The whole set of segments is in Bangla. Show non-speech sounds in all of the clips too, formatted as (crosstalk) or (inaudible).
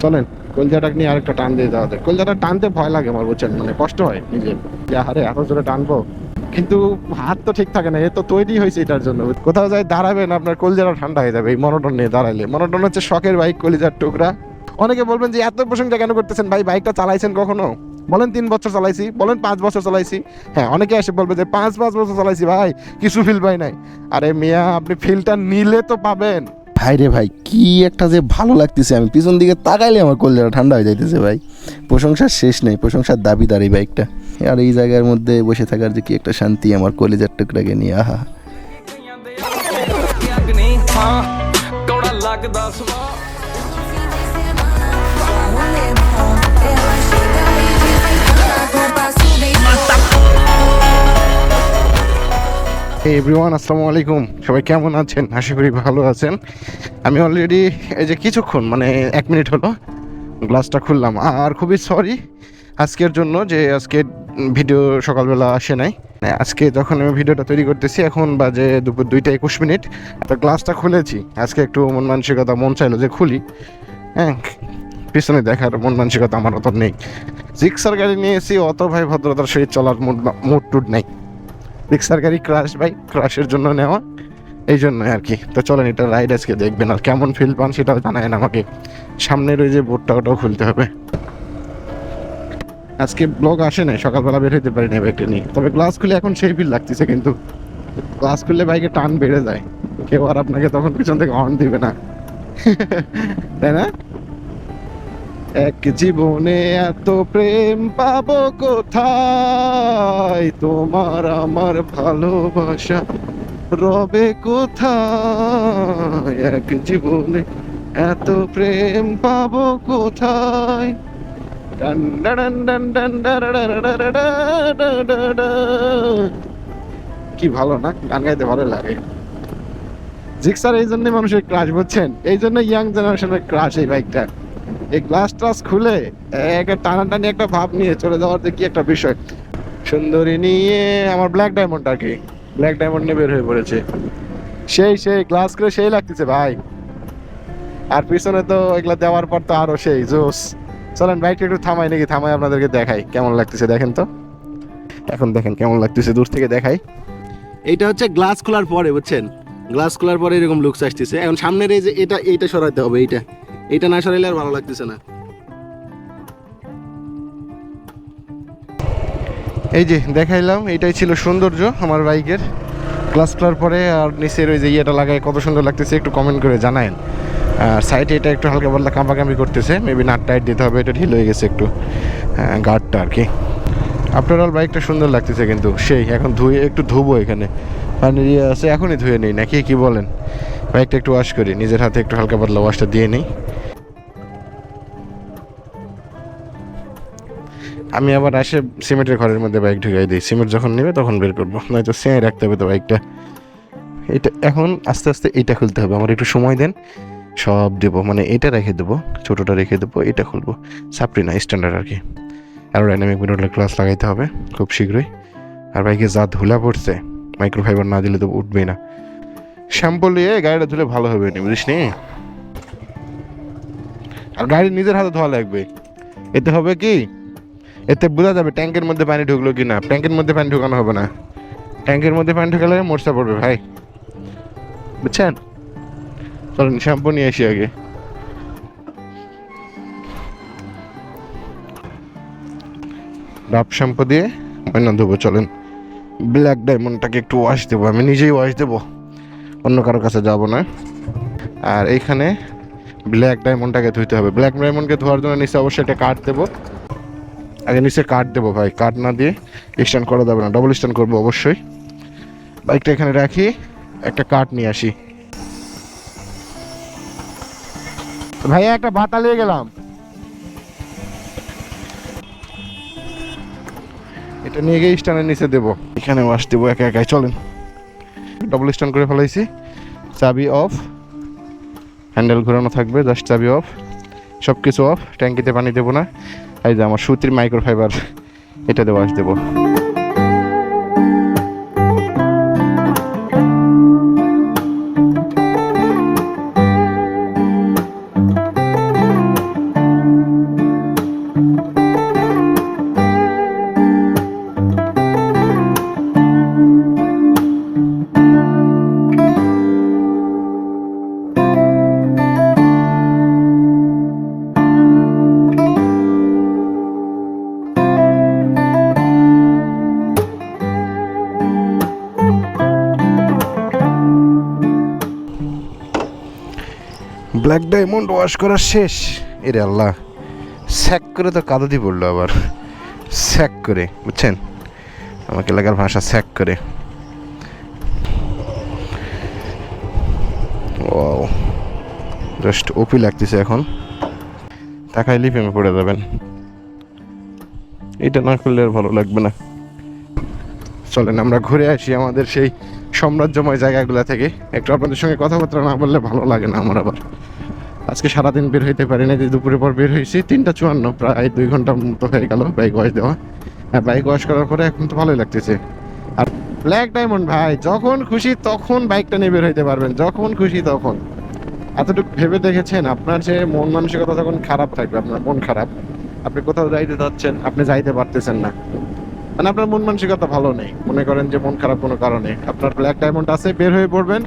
চলেন কলজাটা নিয়ে আরেকটা টান দিয়ে যাওয়া যায় কলজাটা টানতে ভয় লাগে আমার বুঝছেন মানে কষ্ট হয় নিজে। যে, আরে, এত জোরে টানবো? কিন্তু হাত তো ঠিক থাকে না, এ তো তৈরি হয়েছে এটার জন্য। কোথাও যাই দাঁড়াবেন, আপনার কলজাটা ঠান্ডা হয়ে যাবে, এই মনোটন নিয়ে দাঁড়াইলে মনোটন হচ্ছে শখের বাইক কলিজার টুকরা। অনেকে বলবেন যে, এত প্রশংসা কেন করতেছেন ভাই? বাইকটা চালাইছেন কখনো? বলেন, তিন বছর চালাইছি। বলেন, পাঁচ বছর চালাইছি। হ্যাঁ অনেকে এসে বলবে যে, পাঁচ পাঁচ বছর চালাইছি ভাই, কিছু ফিল পাই নাই। আরে মিয়া, আপনি ফিলটা নিলে তো পাবেন। ভাই রে ভাই, কি একটা যে ভালো লাগতেছে, আমি পিছন দিকে তাকাইলে আমার কলজাটা ঠান্ডা হয়ে যাইতেছে ভাই। প্রশংসার শেষ নেই, প্রশংসার দাবিদার এই বাইকটা। আর এই জায়গার মধ্যে বসে থাকার যে কি একটা শান্তি আমার কলেজের টুকরাকে নিয়ে, আহা। এভরিওয়ান আসসালামু আলাইকুম। সবাই কেমন আছেন? আশা করি ভালো আছেন। আমি অলরেডি এই যে কিছুক্ষণ মানে এক মিনিট হলো, গ্লাসটা খুললাম। আর খুবই সরি আজকের জন্য যে আজকে ভিডিও সকালবেলা আসে নাই। আজকে যখন আমি ভিডিওটা তৈরি করতেছি, এখন বাজে দুপুর দুইটা একুশ মিনিট। তো গ্লাসটা খুলেছি। আজকে একটু মন মানসিকতা, মন চাইলো যে খুলি। হ্যাঁ পিছনে দেখার মন মানসিকতা আমার অত নেই। জিক্সার গাড়ি এসেছি, অত ভাই ভদ্রতার সহিত চলার মুড মুড টুড নেই। রিক্সার গাড়ি ক্রাশ বাইক ক্রাশের জন্য নেওয়া। এই জন্য আর কি। তো চলেন এটা রাইড আজকে দেখবেন আর কেমন ফিল পান সেটাও জানায়েন আমাকে। সামনের ওই যে বোর্ডটা ওটাও খুলতে হবে। আজকে ব্লগ আসে নাই, সকালবেলা বের হইতে পারি না বাইকটা নিয়ে। তবে গ্লাস খুলে এখন সেই ফিল লাগতেছে কিন্তু। গ্লাস খুললে বাইকে টান বেড়ে যায়। কেউ আর আপনাকে তখন পিছন থেকে হর্ন দিবে না। (laughs) তাই না? এক জীবনে এত প্রেম পাবো কোথায় তোমার আমার ভালোবাসা রবে কোথায় এক জীবনে এত প্রেম পাবো কোথায় কি ভালো না গান গাইতে ভালো লাগে জিক্সার এই জন্য মানুষের ক্রাশ বুঝছেন এই জন্য ইয়াং জেনারেশনের ক্রাশ এই বাইকটা এই গ্লাস টাস খুলে একটা টানাটানি একটা ভাব নিয়ে চলে যাওয়ার যে কি একটা বিষয়। সুন্দরী নিয়ে আমার ব্ল্যাক ডায়মন্ড আর কি। ব্ল্যাক ডায়মন্ড নিয়ে বের হয়ে পড়েছে। সেই সেই গ্লাস করে সেই লাগতেছে ভাই। আর পিছনে তো এগুলা দেওয়ার পর তো আরও সেই, জোস। চলেন বাইকটা একটু থামাই নাকি, থামাই আপনাদেরকে দেখাই কেমন লাগতেছে, দেখেন তো। এখন দেখেন কেমন লাগতেছে, দূর থেকে দেখাই। এইটা হচ্ছে গ্লাস খোলার পরে, বুঝছেন? গ্লাস খোলার পরে এরকম লুকস আসতেছে। এখন সামনের এই যে এটা, এইটা সরাতে হবে, এইটা। এইটা না সরাইলে আর ভালো লাগতেছে না। এই যে দেখাইলাম, এটাই ছিল সৌন্দর্য আমার বাইকের। ক্লাস খোলার পরে আর নিচের ওই যে ইয়েটা লাগায় কত সুন্দর লাগতেছে, একটু কমেন্ট করে জানায়েন। আর সাইডে এটা একটু হালকা পাতলা কাঁপাকাঁপি করতেছে মেবি নাট টাইট দিতে হবে, এটা ঢিল হয়ে গেছে একটু। গার্ডটা আর কি। আফটার অল বাইকটা সুন্দর লাগতেছে কিন্তু, সেই, এখন ধুয়ে, একটু ধুবো এখানে। পানি দিয়ে আছে, এখনই ধুয়ে নিই, নাকি কি বলেন? বাইকটা একটু ওয়াশ করি, নিজের হাতে একটু হালকা পাতলা ওয়াশটা দিয়ে নিই। আমি আবার আসে সিমেন্টের ঘরের মধ্যে বাইক ঢুকাই দিই। সিমেন্ট যখন নেবে তখন বের করব। নয়তো সেঁয়ে রাখতে হবে তো বাইকটা এটা এখন আস্তে আস্তে এটা খুলতে হবে। আমার একটু সময় দেন, সব দেবো। মানে এটা রেখে দেবো, ছোটোটা রেখে দেবো, এটা খুলবো। সাপড়ি না স্ট্যান্ডার্ড আর কি। অ্যারোডাইনামিক মিররের ক্লাস লাগাইতে হবে, খুব শীঘ্রই। আর বাইকে যা ধুলা পড়ছে মাইক্রোফাইবার না দিলে তো উঠবেই না। শ্যাম্পু নিয়ে গাড়িটা ধুলে ভালো হবে নি, বুঝিস নি? আর গাড়ি নিজের হাতে ধোয়া লাগবে। এতে হবে কি? এতে বোঝা যাবে ট্যাঙ্কের মধ্যে পানি ঢুকলো কি না ট্যাঙ্কের মধ্যে পানি ঢুকানো হবে না। ট্যাঙ্কের মধ্যে পানি ঢুকালে মরচা পড়বে ভাই। বুঝছেন? চলেন, শ্যাম্পু নিয়ে আসি আগে। ডাব শ্যাম্পু দিয়ে ময়না ধুবো, চলেন। ব্ল্যাক ডায়মন্ডটাকে একটু ওয়াশ দেবো, আমি নিজেই ওয়াশ দেবো। অন্য কারোর কাছে যাব না। আর এইখানে ব্ল্যাক ডায়মন্ডটাকে ধুইতে হবে। ব্ল্যাক ডায়মন্ডকে ধোয়ার জন্য নিচে অবশ্যই একটা কাঠ দেবো। আগে নিচে কাঠ দেবো ভাই। কাঠ না দিয়ে স্ট্যান্ড করা যাবে না। ডবল স্ট্যান্ড করব অবশ্যই। বাইকটা এখানে রাখি। একটা কাঠ নিয়ে আসি। ভাইয়া, একটা ভাতা নিয়ে গেলাম। এটা নিয়ে গিয়ে স্ট্যান্ডের নিচে দেবো। এখানে ওয়াশ দেবো একা একাই। চলেন। ডবল স্ট্যান্ড করে ফেলাইছি। চাবি অফ হ্যান্ডেল ঘোরানো থাকবে জাস্ট চাবি অফ সব কিছু অফ ট্যাঙ্কিতে পানি দেবো না। এই যে আমার সুতির মাইক্রোফাইবার এটা আস দেবো। ব্ল্যাক ডায়মন্ড ওয়াশ করা শেষ। এরে আল্লাহ। স্যাক করে তো কাদা দিয়ে পড়ল আবার। স্যাক করে, বুঝছেন? আমাকে এলাকার ভাষা স্যাক করে। ও জাস্ট ওপি লাগতেছে এখন। তাকাইলেই প্রেমে পড়ে যাবেন। এটা না করলে আর ভালো লাগবে না। চলেন, আমরা ঘুরে আসি আমাদের সেই সাম্রাজ্যময় জায়গাগুলো থেকে। একটু আপনাদের সঙ্গে কথাবার্তা না বললে ভালো লাগে না আমার আবার। আজকে সারাদিন বের হইতে পারি না যে দুপুরের পর বের হয়েছি তিনটা চুয়ান্ন, প্রায় দুই ঘণ্টার মতো হয়ে গেল বাইক ওয়াশ দেওয়া। হ্যাঁ বাইক ওয়াশ করার পরে এখন তো ভালোই লাগতেছে। আর ব্ল্যাক ডায়মন্ড ভাই, যখন খুশি তখন বাইকটা নিয়ে বের হইতে পারবেন, যখন খুশি তখন। এতটুকু ভেবে দেখেছেন, আপনার যে মন মানসিকতা যখন খারাপ থাকবে, আপনার মন খারাপ। আপনি কোথাও যাইতে যাচ্ছেন, আপনি যাইতে পারতেছেন না। মানে আপনার মন মানসিকতা ভালো নেই। মনে করেন যে মন খারাপ কোনো কারণে। আপনার ব্ল্যাক ডায়মন্ড আছে, বের হয়ে পড়বেন।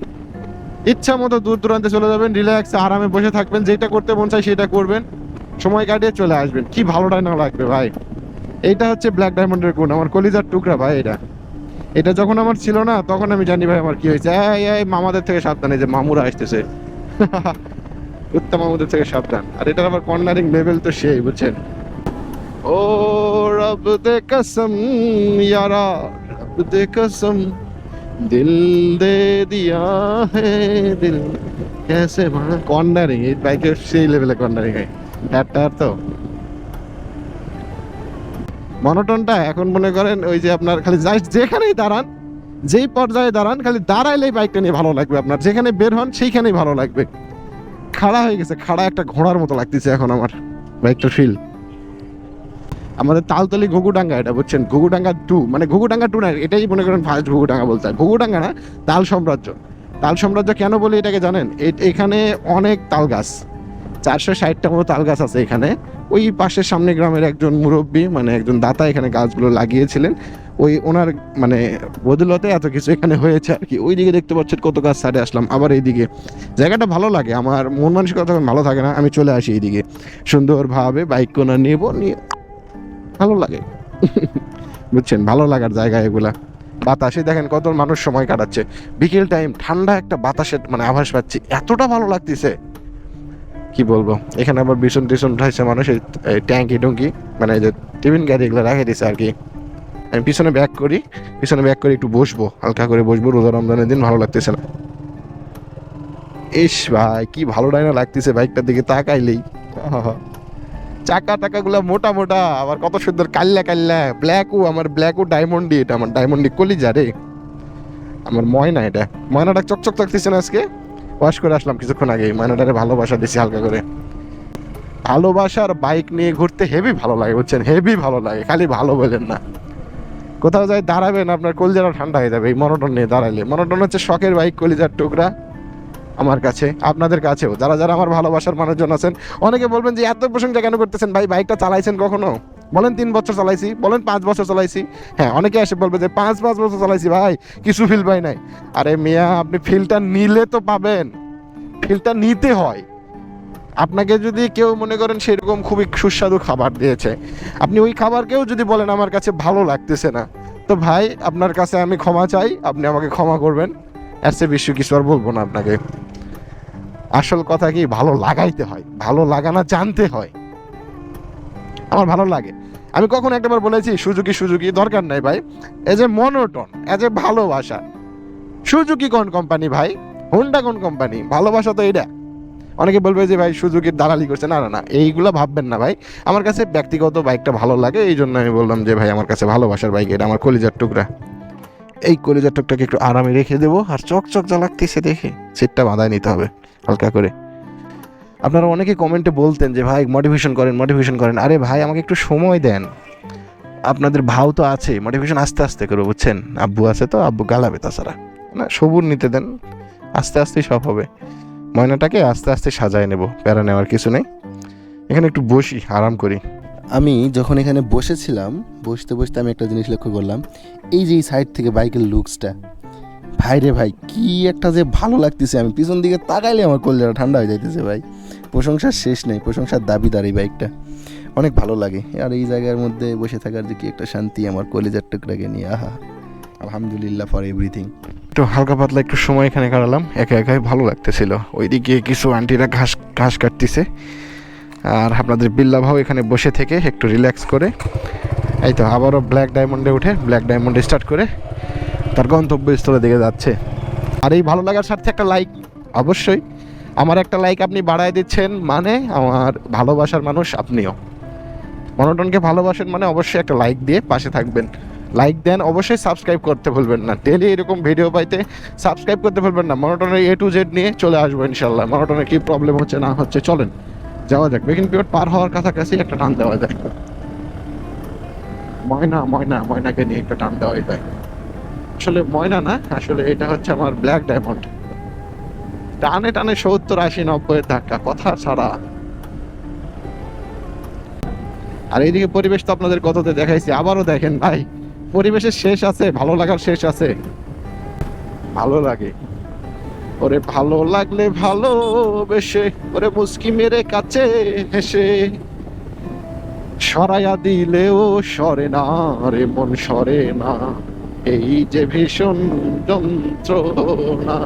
ইচ্ছা মতো দূর দূরান্তে চলে যাবেন রিল্যাক্স আরামে বসে থাকবেন, যেটা করতে মন চাই সেটা করবেন। সময় কাটিয়ে চলে আসবেন। কি ভালোটাই না লাগবে ভাই। এইটা হচ্ছে ব্ল্যাক ডায়মন্ডের গুণ, আমার কলিজার টুকরা ভাই এটা। এটা যখন আমার ছিল না, তখন আমি জানি ভাই আমার কি হয়েছে। এই এই, মামাদের থেকে সাবধানে যে মামুরা আসতেছে। (laughs) উত্তম মামুদের থেকে সাবধান। আর এটার আবার কর্নারিং লেভেল তো সেই, বুঝছেন? ও, রব দে কসম, ইয়ারা। রব দে কসম। দিল দে দিয়া হে দিল कैसे মানে কর্নারিং এই বাইকে সেই লেভেলে কর্নারিং হয় টায়ার তো মনোটনটা এখন মনে করেন ওই যে আপনার খালি জাস্ট যেখানেই দাঁড়ান, যেই পর্যায়ে দাঁড়ান, খালি দাঁড়াইলেই বাইকটা নিয়ে ভালো লাগবে আপনার। যেখানে বের হন, সেইখানেই ভালো লাগবে। খাড়া হয়ে গেছে, খাড়া একটা ঘোড়ার মতো লাগতেছে এখন আমার। বাইকটা ফিল আমাদের তালতলি ঘুঘুডাঙ্গা এটা বুঝছেন? ঘুঘুডাঙ্গা টু মানে ঘুঘুডাঙ্গা টু না, এটাই মনে করেন ফার্স্ট ঘুঘুডাঙ্গা বলতে হয়। ঘুঘুডাঙ্গা না, তাল সাম্রাজ্য। তাল সাম্রাজ্য কেন বলি এটাকে জানেন? এখানে অনেক তাল গাছ, চারশো ষাটটা মতো তাল গাছ আছে এখানে। ওই পাশের সামনে গ্রামের একজন মুরব্বী মানে একজন দাতা এখানে গাছগুলো লাগিয়েছিলেন। ওই ওনার মানে বদলতে এত কিছু এখানে হয়েছে আর কি। ওইদিকে দেখতে পাচ্ছেন কত গাছ সাইডে আসলাম। আবার এইদিকে, জায়গাটা ভালো লাগে। আমার মন মানসিকতা ভালো থাকে না। আমি চলে আসি এইদিকে। সুন্দরভাবে বাইক কোনা নেব নিয়ে ভালো লাগে। বুঝছেন? ভালো লাগার জায়গা এগুলা। বাতাসে দেখেন কত মানুষ সময় কাটাচ্ছে। বিকেল টাইম ঠান্ডা একটা বাতাসের মানে আভাস পাচ্ছি। এতটা ভালো লাগতেছে। কি বলব? এখানে আবার ভীষণ টিসন উঠাইছে মানুষের ট্যাঙ্কি টুঙ্কি মানে যে টিফিন গাড়ি এগুলো রাখে দিছে আর কি। আমি পিছনে ব্যাক করি, পিছনে ব্যাক করে একটু বসবো, হালকা করে বসবো, রোজা রমজানের দিন ভালো লাগতেছে না। ইস ভাই, কি ভালো ডাইনা লাগতেছে বাইকটার দিকে তাকাইলেই। চাকা টাকাগুলো মোটা মোটা, আবার কত সুন্দর কাল্লা কাল্লা ব্ল্যাকও আমার ব্ল্যাকও ডায়মন্ডি এটা আমার ডায়মন্ডি কলিজা রে। আমার ময়না এটা। ময়নাটা চকচক লাগতেছে না আজকে? ওয়াশ করে আসলাম কিছুক্ষণ আগে ময়নাটারে ভালোবাসা দিছি হালকা করে। ভালোবাসার বাইক নিয়ে ঘুরতে হেভি ভালো লাগে, বুঝছেন? হেভি ভালো লাগে, খালি ভালো বলেন না। কোথাও যাই দাঁড়াবেন, আপনার কলিজাটা ঠান্ডা হয়ে যাবে, এই মনোটন নিয়ে দাঁড়াইলে। মনোটন হচ্ছে শখের বাইক কলিজার টুকরা। আমার কাছে, আপনাদের কাছেও। যারা যারা আমার ভালোবাসার মানুষজন আছেন, অনেকে বলবেন যে, এত প্রশংসা কেন করতেছেন? ভাই, বাইকটা চালাইছেন কখনো? বলেন, তিন বছর চালাইছি। বলেন, পাঁচ বছর চালাইছি। হ্যাঁ অনেকে এসে বলবে যে, পাঁচ পাঁচ বছর চালাইছি, ভাই, কিছু ফিল পাই নাই। আরে মিয়া, আপনি ফিলটা নিলে তো পাবেন। ফিলটা নিতে হয়। আপনাকে যদি কেউ মনে করেন সেরকম খুবই সুস্বাদু খাবার দিয়েছে, আপনি ওই খাবারকেও যদি বলেন, আমার কাছে ভালো লাগতেছে না। তো ভাই, আপনার কাছে আমি ক্ষমা চাই, আপনি আমাকে ক্ষমা করবেন। এর চেয়ে বেশি কিছু আর বলব না আপনাকে। আসল কথা কি, ভালো লাগাইতে হয়, ভালো লাগানা জানতে হয়। আমার ভালো লাগে। আমি কখন একটাবার বলেছি, সুজুকি সুজুকি, দরকার নাই ভাই। As a monotone as a ভালোবাসা। সুজুকি কোন কোম্পানি ভাই? হোন্ডা কোন কোম্পানি ভালোবাসা তো এটা অনেকে বলবে যে ভাই, সুজুকির দালালি করছে। না না না, এইগুলো ভাববেন না ভাই। আমার কাছে ব্যক্তিগত বাইকটা ভালো লাগে। এই জন্য আমি বললাম যে ভাই, আমার কাছে ভালোবাসার বাইক এটা, আমার কলিজার টুকরা। এই কলিজার টুকটাকে একটু আরামে রেখে দেবো, আর চকচক যা লাগতেছে দেখে সিটটা বাঁধায় নিতে হবে, হালকা করে। আপনারা অনেকে কমেন্টে বলতেন যে, ভাই মোটিভেশন করেন মোটিভেশন করেন। আরে ভাই, আমাকে একটু সময় দেন। আপনাদের ভাও তো আছে মোটিভেশন আস্তে আস্তে করে, বুঝছেন? আব্বু আছে তো, আব্বু গালাবে তাছাড়া। না, সবুর নিতে দেন, আস্তে আস্তেই সব হবে। ময়নাটাকে আস্তে আস্তে সাজায় নেব, প্যারা নেওয়ার কিছু নেই। এখানে একটু বসি, আরাম করি। আমি যখন এখানে বসেছিলাম, বসতে বসতে আমি একটা জিনিস লক্ষ্য করলাম, এই যে এই সাইড থেকে বাইকের লুকসটা ভাই রে ভাই, কি একটা যে ভালো লাগতেছে আমি। পিছন দিকে তাকাইলে আমার কলজাটা ঠান্ডা হয়ে যাইতেছে ভাই। প্রশংসার শেষ নেই, প্রশংসার দাবিদার এই বাইকটা। অনেক ভালো লাগে। আর এই জায়গার মধ্যে বসে থাকার যে কি একটা শান্তি আমার কলেজার টুকরাকে নিয়ে, আহা। আলহামদুলিল্লাহ ফর এভরিথিং একটু হালকা পাতলা একটু সময় এখানে কাটালাম। একা একাই ভালো লাগতেছিল। ওইদিকে কিছু আন্টিরা ঘাস ঘাস কাটতেছে। আর আপনাদের বিল্লা ভাও এখানে বসে থেকে একটু রিল্যাক্স করে। এই তো আবারও ব্ল্যাক ডায়মন্ডে উঠে ব্ল্যাক ডায়মন্ডে স্টার্ট করে তার গন্তব্যস্থলের দিকে যাচ্ছে। আর এই ভালো লাগার সাথে একটা লাইক অবশ্যই। আমার একটা লাইক আপনি বাড়ায় দিচ্ছেন মানে আমার ভালোবাসার মানুষ আপনিও। মনোটনকে ভালোবাসেন মানে অবশ্যই একটা লাইক দিয়ে পাশে থাকবেন। লাইক দেন অবশ্যই সাবস্ক্রাইব করতে ভুলবেন না। ডেলি এরকম ভিডিও পাইতে সাবস্ক্রাইব করতে ভুলবেন না। মনোটনের এ টু জেড নিয়ে চলে আসব ইনশাল্লাহ। মনোটনের কী প্রবলেম হচ্ছে না হচ্ছে চলেন। যাওয়া যাক। বেগিন পিরিয়ড পার হওয়ার কাছাকাছি একটা টান দেওয়া যায়। ময়না ময়না, ময়নাকে নিয়ে একটা টান দেওয়া যায়। আসলে ময়না না, আসলে এটা হচ্ছে আমার ব্ল্যাক ডায়মন্ড টানে টানে সত্তর, আশি নব্বই ধাক্কা, কথা ছাড়া। আর এইদিকে পরিবেশ তো আপনাদের কততে দেখাইছি, আবারও দেখেন ভাই, পরিবেশের শেষ আছে, ভালো লাগার শেষ আছে। ভালো লাগে। ওরে ভালো লাগলে ভালো বেশে ওরে মুসকি মেরে কাছে হেসে। সরাইয়া দিলেও সরে না রে, মন সরে না। এই যে ভীষণ যন্ত্রণা।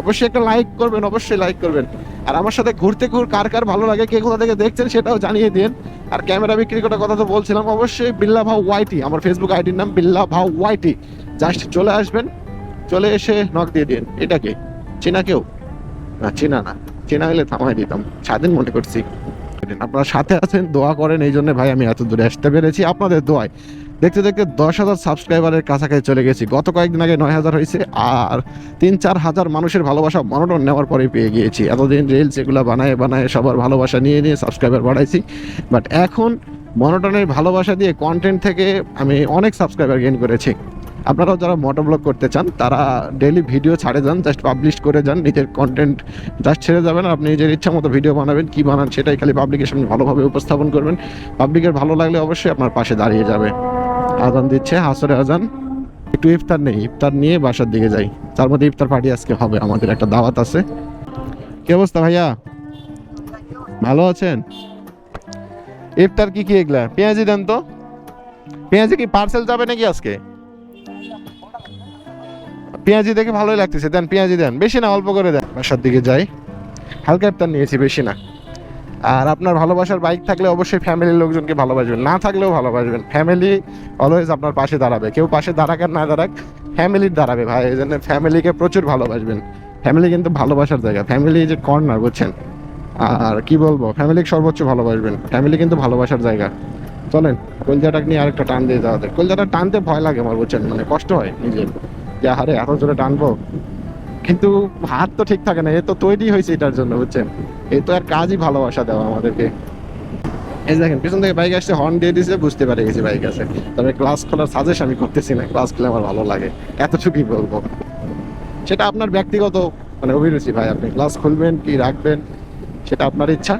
অবশ্যই একটা লাইক করবেন, অবশ্যই লাইক করবেন। আর আমার সাথে ঘুরতে ঘুর কার কার ভালো লাগে, কে কোথা থেকে দেখছেন সেটাও জানিয়ে দিন। আর ক্যামেরা বিক্রি করার কথা তো বলছিলাম, অবশ্যই বিল্লা ভাও ওয়াইটি আমার ফেসবুক আইডির নাম বিল্লা ভাও ওয়াইটি জাস্ট চলে আসবেন চলে এসে নক দিয়ে দিন এটা কি? চেনা কেউ? না, চেনা না। চেনা হলে থামাই দিতাম। স্বাধীন মনে করছি। আপনারা সাথে আছেন, দোয়া করেন, এই জন্য ভাই আমি এত দূরে আসতে পেরেছি। আপনাদের দোয়ায়। দেখতে দেখতে দশ হাজার সাবস্ক্রাইবারের কাছাকাছি চলে গেছি। গত কয়েকদিন আগে নয় হাজার হয়েছে, আর তিন চার হাজার মানুষের ভালোবাসা মনোটন নেওয়ার পরেই পেয়ে গিয়েছি। এতদিন রিলস এগুলো বানায় বানায় সবার ভালোবাসা নিয়ে নিয়ে সাবস্ক্রাইবার বাড়াইছি। বাট এখন মনোটনের ভালোবাসা দিয়ে কন্টেন্ট থেকে আমি অনেক সাবস্ক্রাইবার গেইন করেছি। আপনারাও যারা মোটো ব্লগ করতে চান, তারা ডেলি ভিডিও ছাড়ে যান জাস্ট পাবলিশ করে যান, নিজের কন্টেন্ট জাস্ট ছেড়ে যাবেন আপনি নিজের ইচ্ছা মতো ভিডিও বানাবেন, কী বানান সেটাই খালি পাবলিকের সামনে ভালোভাবে উপস্থাপন করবেন। পাবলিকের ভালো লাগলে অবশ্যই আপনার পাশে দাঁড়িয়ে যাবে। আজান দিচ্ছে, হাসরে আজান। একটু ইফতার নেই, ইফতার নিয়ে বাসার দিকে যাই। তার মধ্যে ইফতার পার্টি আজকে হবে, আমাদের একটা দাওয়াত আছে। কি অবস্থা ভাইয়া? ভালো আছেন? ইফতার কি কি এগুলা? পেঁয়াজি দেন তো। পেঁয়াজি কি পার্সেল যাবে নাকি আজকে? পেঁয়াজি দেখে ভালোই লাগতেছে। দেন, পেঁয়াজি দেন। বেশি না, অল্প করে দেন। বাসার দিকে যাই। হালকা ইফতার নিয়েছি, বেশি না। আর আপনার ভালোবাসার বাইক থাকলে অবশ্যই ফ্যামিলির লোকজনকে ভালোবাসবেন। না থাকলেও ভালোবাসবেন। ফ্যামিলি অলওয়েজ আপনার পাশে দাঁড়াবে। কেউ পাশে দাঁড়াক আর না দাঁড়াক ফ্যামিলির দাঁড়াবে ভাই। এই জন্য ফ্যামিলিকে প্রচুর ভালোবাসবেন। ফ্যামিলি কিন্তু ভালোবাসার জায়গা। ফ্যামিলি যে কর্নার বুঝছেন? আর কি বলব? ফ্যামিলিকে সর্বোচ্চ ভালোবাসবেন। ফ্যামিলি কিন্তু ভালোবাসার জায়গা। চলেন, কলজাটাকে নিয়ে আরেকটা টান দিয়ে যাওয়া যায় কলজাটা টানতে ভয় লাগে আমার, বুঝছেন? মানে কষ্ট হয় নিজের। যে হারে এত জোরে টানবো? কিন্তু হাত তো ঠিক থাকে না, এ তো তৈরি হয়েছে এটার জন্য, বুঝছেন? এই তো আর কাজই ভালোবাসা দেওয়া আমাদেরকে। এই দেখেন, পিছন থেকে বাইক আসছে হর্ন দিয়ে দিয়েছে বুঝতে পারে গেছি বাইক আছে। তবে ক্লাস খোলার সাজেশ আমি করতেছি না ক্লাস খুলে আমার ভালো লাগে। এতটুকুই বলব। সেটা আপনার ব্যক্তিগত মানে অভিরুচি ভাই, আপনি ক্লাস খুলবেন কি রাখবেন, সেটা আপনার ইচ্ছা।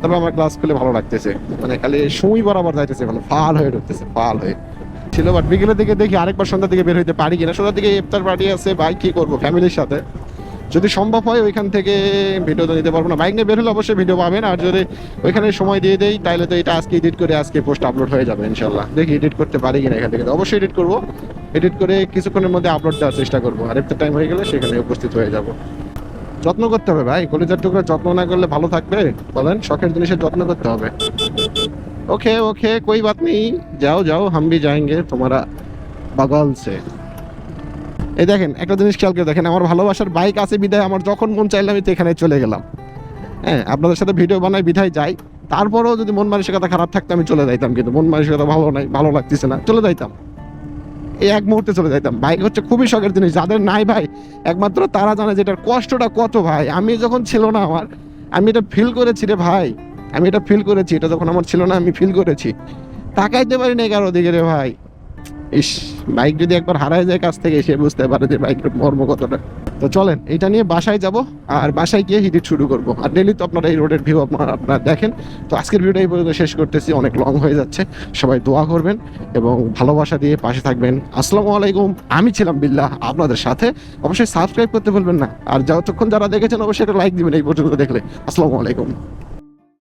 তবে আমার ক্লাস খুলে ভালো লাগতেছে। মানে খালি সময় বরাবর যাইতেছে মানে ফাল হয়ে ঢুকতেছে ফাল হয়ে। ছিল বাট বিকেলের দিকে দেখি আরেকবার সন্ধ্যার দিকে বের হইতে পারি কিনা। সন্ধ্যার দিকে ইফতার পার্টি আছে বাইক কি করব, ফ্যামিলির সাথে। যদি সম্ভব হয়, ওইখান থেকে ভিডিও তো নিতে পারব না। বাইক নিয়ে বের হলে অবশ্যই ভিডিও পাবেন, আর যদি ওইখানে সময় দিয়ে দেই তাহলে তো এটা আজকে এডিট করে আজকে পোস্ট আপলোড হয়ে যাবে ইনশাল্লাহ দেখি এডিট করতে পারি কিনা এখান থেকে। অবশ্যই এডিট করব। এডিট করে কিছুক্ষণের মধ্যে আপলোড দেওয়ার চেষ্টা করব। আর ইফতার টাইম হয়ে গেলে সেখানে উপস্থিত হয়ে যাব। যত্ন করতে হবে ভাই। কলিজার টুকরা যত্ন না করলে ভালো থাকবে? বলেন, শখের জিনিসের যত্ন করতে হবে। ওকে ওকে, কই বাত নেই যাও যাও, হামবি যায়ঙ্গে তোমারা বাগাল সে এই দেখেন, একটা জিনিস খেয়াল করে দেখেন, আমার ভালোবাসার বাইক আছে বিধায় আমার যখন মন চাইলে আমি তো এখানে চলে গেলাম। হ্যাঁ আপনাদের সাথে ভিডিও বানাই বিধায় যাই। তারপরেও যদি মন মানসিকতা খারাপ থাকতো আমি চলে যাইতাম, কিন্তু মন মানসিকতা ভালো নাই, ভালো লাগতেছে না, চলে যাইতাম। এই এক মুহূর্তে চলে যাইতাম। বাইক হচ্ছে খুবই শখের জিনিস। যাদের নাই ভাই, একমাত্র তারা জানে যে এটার কষ্টটা কত ভাই। আমি যখন ছিল না আমার, আমি এটা ফিল করেছি রে ভাই। আমি এটা ফিল করেছি। এটা যখন আমার ছিল না, আমি ফিল করেছি। তাকাইতে পারি না কারও দিকে রে ভাই। ইস বাইক যদি একবার হারায় যায় কাছ থেকে, সে বুঝতে পারে যে বাইকের মর্ম কতটা। তো চলেন, এটা নিয়ে বাসায় যাব, আর বাসায় গিয়ে হিডিট শুরু করব। আর ডেলি তো আপনারা এই রোডের ভিউ আপনারা আপনারা দেখেন। তো আজকের ভিডিও এই পর্যন্ত শেষ করতেছি, অনেক লং হয়ে যাচ্ছে। সবাই দোয়া করবেন এবং ভালোবাসা দিয়ে পাশে থাকবেন। আসসালামু আলাইকুম, আমি ছিলাম বিল্লাহ, আপনাদের সাথে। অবশ্যই সাবস্ক্রাইব করতে ভুলবেন না। আর যতক্ষণ যারা দেখেছেন, অবশ্যই একটা লাইক দিবেন এই পর্যন্ত দেখলে। আসসালামু আলাইকুম।